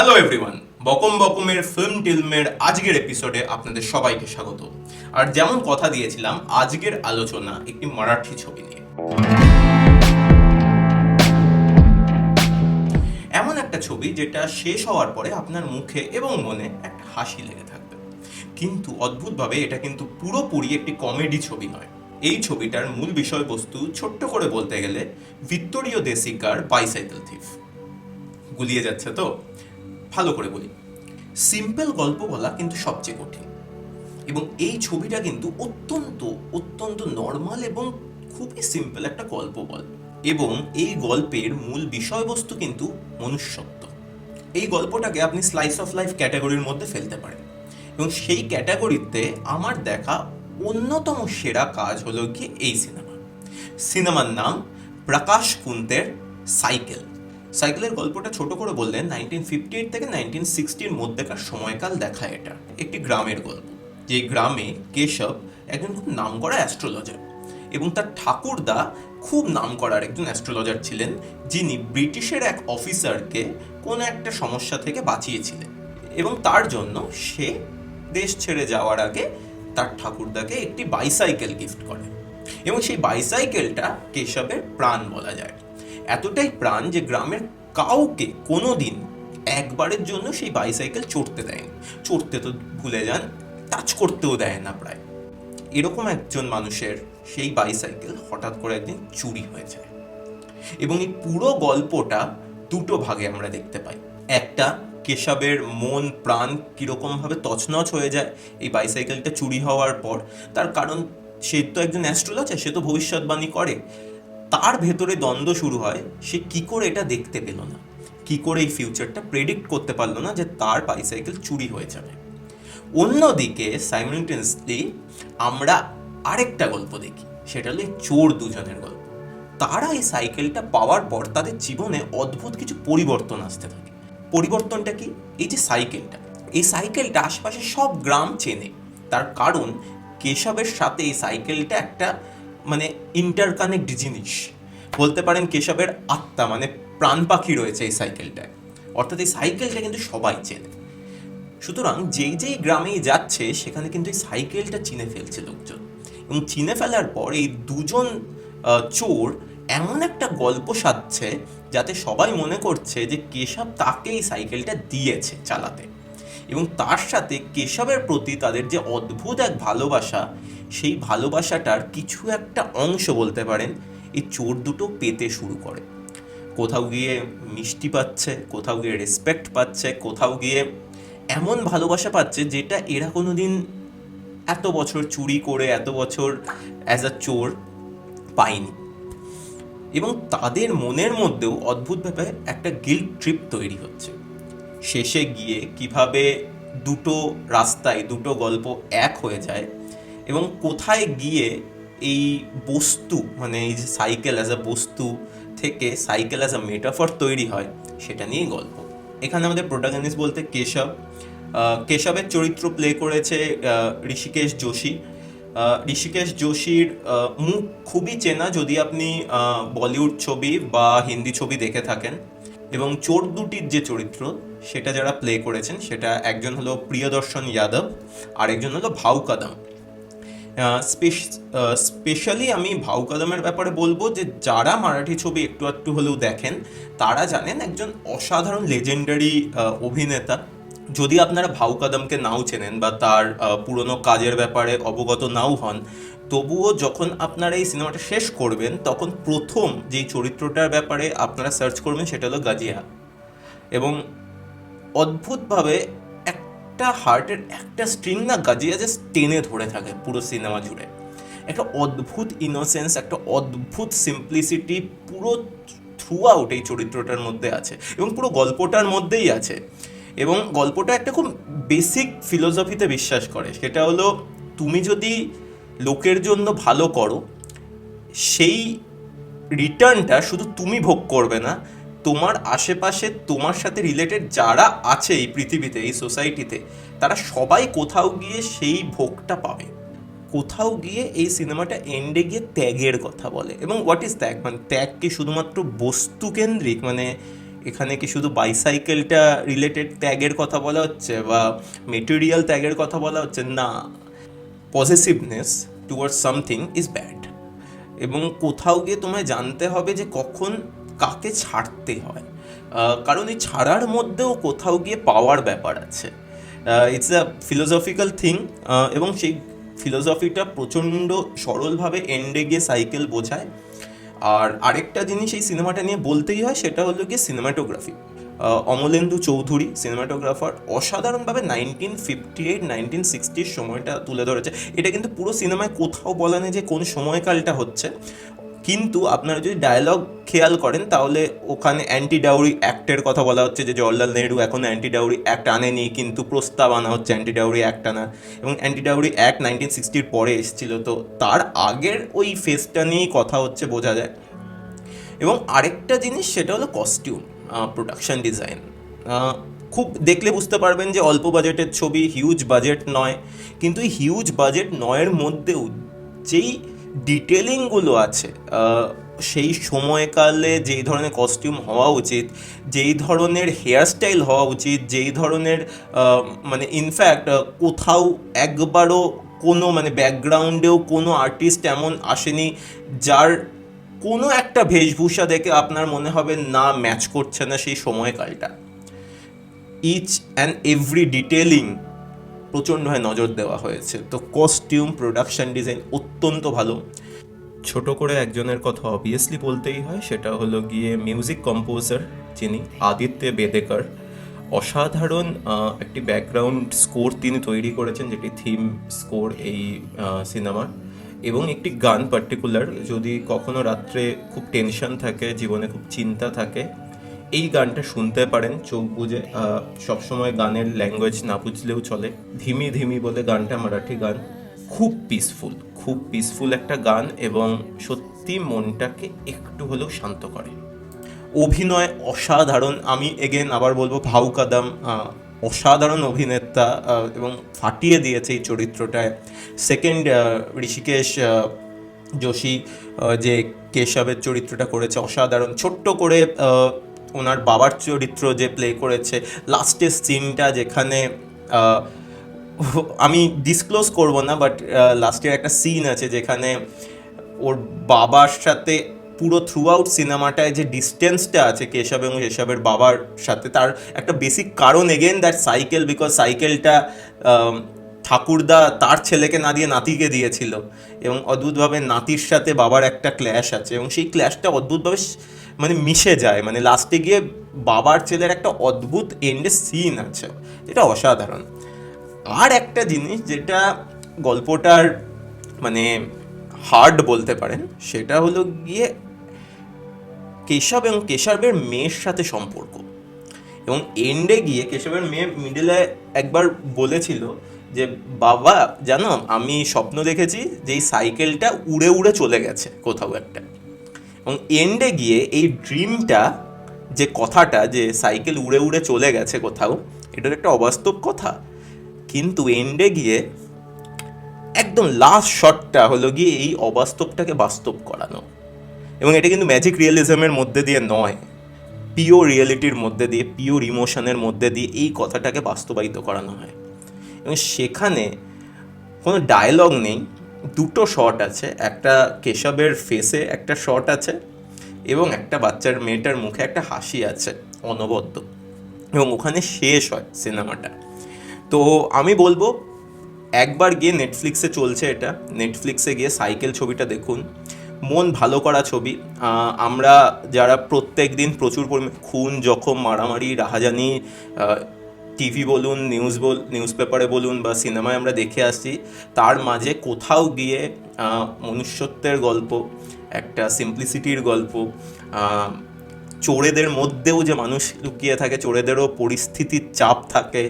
Hello everyone বকম বকমের film টিলমের আজকের এপিসোডে আপনাদের সবাইকে স্বাগত। আর যেমন কথা দিয়েছিলাম, আজকের আলোচনা একটি মারাঠি ছবি নিয়ে। এমন একটা ছবি যেটা শেষ হওয়ার পরে আপনার মুখে এবং মনে একটা হাসি লেগে থাকবে। কিন্তু অদ্ভুতভাবে এটা কিন্তু পুরোপুরি একটি কমেডি ছবি নয়। এই ছবিটার মূল বিষয়বস্তু ছোট্ট করে বলতে গেলে ভিক্টোরিও দেশিকার বাইসাইকেল থিফ গুলিয়ে যাচ্ছে তো? ভালো করে বলি। সিম্পল গল্প বলা কিন্তু সবচেয়ে কঠিন। এবং এই ছবিটা কিন্তু অত্যন্ত অত্যন্ত নর্মাল এবং খুবই সিম্পল একটা গল্প বল। এবং এই গল্পের মূল বিষয়বস্তু কিন্তু মনুষ্যত্ব। এই গল্পটাকে আপনি স্লাইস অফ লাইফ ক্যাটাগরির মধ্যে ফেলতে পারেন। এবং সেই ক্যাটাগরিতে আমার দেখা অন্যতম সেরা কাজ হলো কি এই সিনেমা। সিনেমার নাম প্রকাশ কুন্তের সাইকেল। সাইকেলের গল্পটা ছোট করে বললেন নাইনটিন ফিফটি এইট থেকে নাইনটিন সিক্সটির মধ্যেকার সময়কাল দেখা এটা। একটি গ্রামের গল্প। যে গ্রামে কেশব একজন খুব নামকরা অ্যাস্ট্রোলজার এবং তার ঠাকুরদা খুব নাম করার একজন অ্যাস্ট্রোলজার ছিলেন, যিনি ব্রিটিশের এক অফিসারকে কোনো একটা সমস্যা থেকে বাঁচিয়েছিলেন এবং তার জন্য সে দেশ ছেড়ে যাওয়ার আগে তার ঠাকুরদাকে একটি বাইসাইকেল গিফট করে এবং সেই বাইসাইকেলটা কেশবের প্রাণ বলা যায়। এতটাই প্রাণ যে গ্রামের কাউকে কোনো দিন একবারের জন্য সেই বাইসাইকেল চড়তে দেয়নি। চড়তে তো ভুলে যান টাচ করতেও দেয় না প্রায়। এরকম একজন মানুষের সেই বাইসাইকেল হঠাৎ করে একদিন চুরি হয়ে যায়। এবং এই পুরো গল্পটা দুটো ভাগে আমরা দেখতে পাই। একটা, কেশবের মন, প্রাণ কীরকমভাবে তছনছ হয়ে যায় এই বাইসাইকেলটা চুরি হওয়ার পর। তার কারণ, সে তো একজন অ্যাস্ট্রোলজার সে তো ভবিষ্যৎবাণী করে। তার ভেতরে দ্বন্দ্ব শুরু হয়, সে কি করে এটা দেখতে পেল না? কি করে এই ফিউচারটা প্রেডিক্ট করতে পারল না যে তার বাইসাইকেল চুরি হয়ে যাবে? অন্যদিকে সাইমultaneously আমরা আরেকটা গল্প দেখি, সেটা হলো চোর দুজনের গল্প। তারা এই সাইকেলটা পাওয়ার পর তাদের জীবনে অদ্ভুত কিছু পরিবর্তন আসতে থাকে। পরিবর্তনটা কি? এই যে সাইকেলটা এই সাইকেলটা আশেপাশে সব গ্রাম চেনে। তার কারণ কেশবের সাথে এই সাইকেলটা একটা মানে ইন্টারকানেক্ট জিনিস। বলতে পারেন কেশবের আত্মা মানে প্রাণ পাখি রয়েছে এই সাইকেলটায় অর্থাৎ এই সাইকেলটা কিন্তু সবাই চেনে। সুতরাং যেই যেই গ্রামেই যাচ্ছে, সেখানে কিন্তু এই সাইকেলটা চিনে ফেলছে লোকজন। এবং চিনে ফেলার পর এই দুজন চোর এমন একটা গল্প সাজছে যাতে সবাই মনে করছে যে কেশব তাকে এই সাইকেলটা দিয়েছে চালাতে। এবং তার সাথে কেশবের প্রতি তাদের যে অদ্ভুত এক ভালোবাসা, সেই ভালোবাসাটার কিছু একটা অংশ বলতে পারেন, এই চোর দুটো পেতে শুরু করে। কোথাও গিয়ে মিষ্টি পাচ্ছে, কোথাও গিয়ে রেসপেক্ট পাচ্ছে, কোথাও গিয়ে এমন ভালোবাসা পাচ্ছে যেটা এরা কোনো দিন এত বছর চুরি করে, এত বছর অ্যাজ আ চোর পায়নি। এবং তাদের মনের মধ্যেও অদ্ভুতভাবে একটা গিল্ট ট্রিপ তৈরি হচ্ছে। শেষে গিয়ে কীভাবে দুটো রাস্তায়, দুটো গল্প এক হয়ে যায় এবং কোথায় গিয়ে এই বস্তু মানে এই যে সাইকেল অ্যাজ আ বস্তু থেকে সাইকেল অ্যাজ আ মেটাফর তৈরি হয়, সেটা নিয়েই গল্প। এখানে আমাদের প্রোটাগনিস্ট বলতে কেশব। কেশবের চরিত্র প্লে করেছে ঋষিকেশ যোশী। ঋষিকেশ যোশীর মুখ খুবই চেনা, যদি আপনি বলিউড ছবি বা হিন্দি ছবি দেখে থাকেন। এবং চোর দুটির যে চরিত্র, সেটা যারা প্লে করেছেন, সেটা একজন হলো প্রিয়দর্শন যাদব আর একজন হলো ভাউ কাদম। স্পেশালি আমি ভাউ কাদমের ব্যাপারে বলব যে, যারা মারাঠি ছবি একটু একটু হলেও দেখেন, তারা জানেন একজন অসাধারণ লেজেন্ডারি অভিনেতা। যদি আপনারা ভাউ কাদমকে নাও চেনেন বা তার পুরনো কাজের ব্যাপারে অবগত নাও হন, তবুও যখন আপনারা এই সিনেমাটা শেষ করবেন, তখন প্রথম যেই চরিত্রটার ব্যাপারে আপনারা সার্চ করবেন সেটা হলো গাজিয়া। এবং অদ্ভুতভাবে একটা হার্টের একটা স্ট্রিং না গাজিয়া যে টেনে ধরে থাকে পুরো সিনেমা জুড়ে। একটা অদ্ভুত ইনোসেন্স একটা অদ্ভুত সিম্পলিসিটি পুরো থ্রু আউট এই চরিত্রটার মধ্যে আছে এবং পুরো গল্পটার মধ্যেই আছে। এবং গল্পটা একটা খুব বেসিক ফিলোসফিতে বিশ্বাস করে। সেটা হলো, তুমি যদি লোকের জন্য ভালো করো, সেই রিটার্নটা শুধু তুমি ভোগ করবে না, তোমার আশেপাশে, তোমার সাথে রিলেটেড যারা আছে এই পৃথিবীতে, এই সোসাইটিতে তারা সবাই কোথাও গিয়ে সেই ভোগটা পাবে। কোথাও গিয়ে এই সিনেমাটা এন্ডে গিয়ে ত্যাগের কথা বলে। এবং হোয়াট ইজ ত্যাগ? মানে ত্যাগ কি শুধুমাত্র বস্তুকেন্দ্রিক? মানে এখানে কি শুধু বাইসাইকেলটা রিলেটেড ত্যাগের কথা বলা হচ্ছে বা মেটেরিয়াল ত্যাগের কথা বলা হচ্ছে? না positiveness towards something is bad এবং কোথাও গিয়ে তোমায় জানতে হবে যে কখন কাকে ছাড়তে হয়। কারণ এই ছাড়ার মধ্যেও কোথাও গিয়ে পাওয়ার ব্যাপার আছে। ইটস আ ফিলোসফিক্যাল থিং এবং সেই ফিলোসফিটা প্রচণ্ড সরলভাবে এন্ডে গিয়ে সাইকেল বোঝায়। আর আরেকটা জিনিস এই সিনেমাটা নিয়ে বলতেই হয়, সেটা হলো গিয়ে সিনেমাটোগ্রাফি অমলেন্দু চৌধুরী সিনেমাটোগ্রাফার অসাধারণভাবে নাইনটিন ফিফটি এইট নাইনটিন সিক্সটির সময়টা তুলে ধরেছে। এটা কিন্তু পুরো সিনেমায় কোথাও বলা নেই যে কোন সময়কালটা হচ্ছে। কিন্তু আপনারা যদি ডায়ালগ খেয়াল করেন, তাহলে ওখানে অ্যান্টি ডাউরি অ্যাক্টের কথা বলা হচ্ছে যে জওয়াহরলাল নেহরু এখন অ্যান্টি ডাউরি অ্যাক্ট আনেনি, কিন্তু প্রস্তাব আনা হচ্ছে অ্যান্টি ডাউরি অ্যাক্ট আনা এবং অ্যান্টি ডাউরি অ্যাক্ট নাইনটিন সিক্সটির পরে এসেছিল। তো তার আগের ওই ফেসটা নিয়েই কথা হচ্ছে বোঝা যায়। এবং আরেকটা জিনিস, সেটা হলো কস্টিউম প্রোডাকশন ডিজাইন খুব দেখলে বুঝতে পারবেন যে অল্প বাজেটের ছবি হিউজ বাজেট নয়। কিন্তু হিউজ বাজেট নয়ের মধ্যেও যেই ডিটেলিংগুলো আছে। সেই সময়কালে যেই ধরনের কস্টিউম হওয়া উচিত, যেই ধরনের হেয়ারস্টাইল হওয়া উচিত, যেই ধরনের মানে ইনফ্যাক্ট কোথাও একবারও কোনো মানে ব্যাকগ্রাউন্ডেও কোনো আর্টিস্ট এমন আসেনি যার কোনো একটা বেশভূষা দেখে আপনার মনে হবে না ম্যাচ করছে না সেই সময়কালটা। ইচ অ্যান্ড এভরি ডিটেলিং প্রচণ্ডভাবে নজর দেওয়া হয়েছে। তো কস্টিউম প্রোডাকশন ডিজাইন অত্যন্ত ভালো। ছোট করে একজনের কথা অবভিয়াসলি বলতেই হয়, সেটা হলো গিয়ে মিউজিক কম্পোজার যিনি আদিত্য বেদেকার। অসাধারণ একটি ব্যাকগ্রাউন্ড স্কোর তিনি তৈরি করেছেন, যেটি থিম স্কোর এই সিনেমার। এবং একটি গান পার্টিকুলার যদি কখনো রাত্রে খুব টেনশন থাকে, জীবনে খুব চিন্তা থাকে এই গানটা শুনতে পারেন, চোখ বুঝে সবসময় গানের ল্যাঙ্গুয়েজ না বুঝলেও চলে। ধিমি ধিমি বলে গানটা মারাঠি গান। খুব পিসফুল খুব পিসফুল একটা গান এবং সত্যি মনটাকে একটু হলেও শান্ত করে। অভিনয় অসাধারণ। আমি এগেন আবার বলব, ভাউ কাদাম অসাধারণ অভিনেতা এবং ফাটিয়ে দিয়েছে এই চরিত্রটায়। সেকেন্ড ঋষিকেশ যোশী যে কেশবের চরিত্রটা করেছে, অসাধারণ। ছোট্ট করে ওনার বাবার চরিত্র যে প্লে করেছে লাস্টের সিনটা যেখানে আমি ডিসক্লোজ করব না বাট লাস্টের একটা সিন আছে যেখানে ওর বাবার সাথে পুরো থ্রু আউট সিনেমাটায় যে ডিস্টেন্সটা আছে কেশব এবং কেশবের বাবার সাথে, তার একটা বেসিক কারণ এগেন দ্যাট সাইকেল বিকজ সাইকেলটা ঠাকুরদা তার ছেলেকে না দিয়ে নাতিকে দিয়েছিল এবং অদ্ভুতভাবে নাতির সাথে বাবার একটা ক্ল্যাশ আছে এবং সেই ক্ল্যাশটা অদ্ভুতভাবে মানে মিশে যায় মানে লাস্টে গিয়ে বাবার ছেলের একটা অদ্ভুত এন্ডে সিন আছে যেটা অসাধারণ। আর একটা জিনিস যেটা গল্পটার মানে হার্ড বলতে পারেন, সেটা হলো গিয়ে কেশব এবং কেশবের মেয়ের সাথে সম্পর্ক। এবং এন্ডে গিয়ে কেশবের মেয়ে মিডলে একবার বলেছিল যে, বাবা, জানো, আমি স্বপ্ন দেখেছি যে এই সাইকেলটা উড়ে উড়ে চলে গেছে কোথাও একটা। এবং এন্ডে গিয়ে এই ড্রিমটা যে কথাটা, যে সাইকেল উড়ে উড়ে চলে গেছে কোথাও এটার একটা অবাস্তব কথা। কিন্তু এন্ডে গিয়ে একদম লাস্ট শটটা হলো গিয়ে এই অবাস্তবটাকে বাস্তব করানো। এবং এটা কিন্তু ম্যাজিক রিয়েলিজমের মধ্যে দিয়ে নয়। পিওর রিয়েলিটির মধ্যে দিয়ে পিওর ইমোশনের মধ্যে দিয়ে এই কথাটাকে বাস্তবায়িত করানো হয়। এবং সেখানে কোনো ডায়লগ নেই। দুটো শট আছে, একটা কেশবের ফেসে একটা শট আছে এবং একটা বাচ্চার মেয়েটার মুখে একটা হাসি আছে, অনবদ্য। এবং ওখানে শেষ হয় সিনেমাটা। তো আমি বলব, একবার গিয়ে নেটফ্লিক্সে চলছে এটা। নেটফ্লিক্সে গিয়ে সাইকেল ছবিটা দেখুন। মন ভালো করা ছবি। আমরা যারা প্রত্যেক দিন প্রচুর পরিমাণে খুন, জখম, মারামারি, রাহাজানি টিভি বলুন নিউজ বল নিউজ পেপারে বলুন বা সিনেমায় আমরা দেখে আসছি, তার মাঝে কোথাও গিয়ে মনুষ্যত্বের গল্প, একটা সিম্পলিসিটির গল্প চোরেদের মধ্যেও যে মানুষ লুকিয়ে থাকে, চোরেদেরও পরিস্থিতির চাপ থাকে,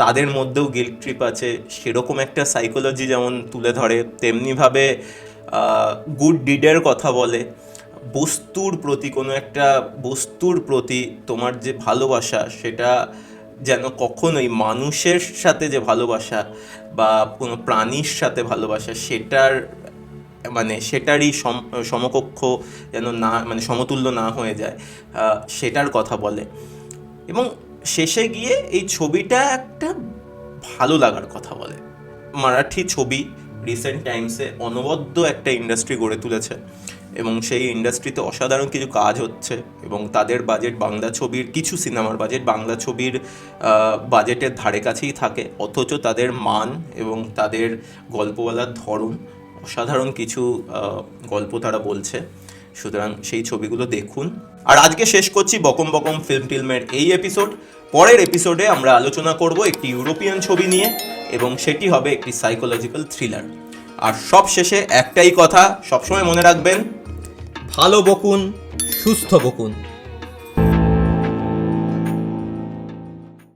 তাদের মধ্যেও গিল্ট ট্রিপ আছে, সেরকম একটা সাইকোলজি যেমন তুলে ধরে, তেমনিভাবে গুড ডিডের কথা বলে, বস্তুর প্রতি কোনো একটা বস্তুর প্রতি তোমার যে ভালোবাসা, সেটা যেন কখনোই মানুষের সাথে যে ভালোবাসা বা কোনো প্রাণীর সাথে ভালোবাসা সেটার মানে সেটারই সম, সমকক্ষ যেন না মানে সমতুল্য না হয়ে যায় সেটার কথা বলে। এবং শেষে গিয়ে এই ছবিটা একটা ভালো লাগার কথা বলে। মারাঠি ছবি রিসেন্ট টাইমসে অনবদ্য একটা ইন্ডাস্ট্রি গড়ে তুলেছে। এবং সেই ইন্ডাস্ট্রিতে অসাধারণ কিছু কাজ হচ্ছে এবং তাদের বাজেট বাংলা ছবির, কিছু সিনেমার বাজেট বাংলা ছবির বাজেটের ধারে কাছেই থাকে। অথচ তাদের মান এবং তাদের গল্প বলার ধরন অসাধারণ কিছু গল্প তারা বলছে। সুতরাং সেই ছবিগুলো দেখুন। আর আজকে শেষ করছি বকম বকম ফিল্ম টিলমের এই এপিসোড পরের এপিসোডে আমরা আলোচনা করব একটি ইউরোপিয়ান ছবি নিয়ে এবং সেটি হবে একটি সাইকোলজিক্যাল থ্রিলার আর সব শেষে একটাই কথা সবসময় মনে রাখবেন ভালো বকুন সুস্থ বকুন।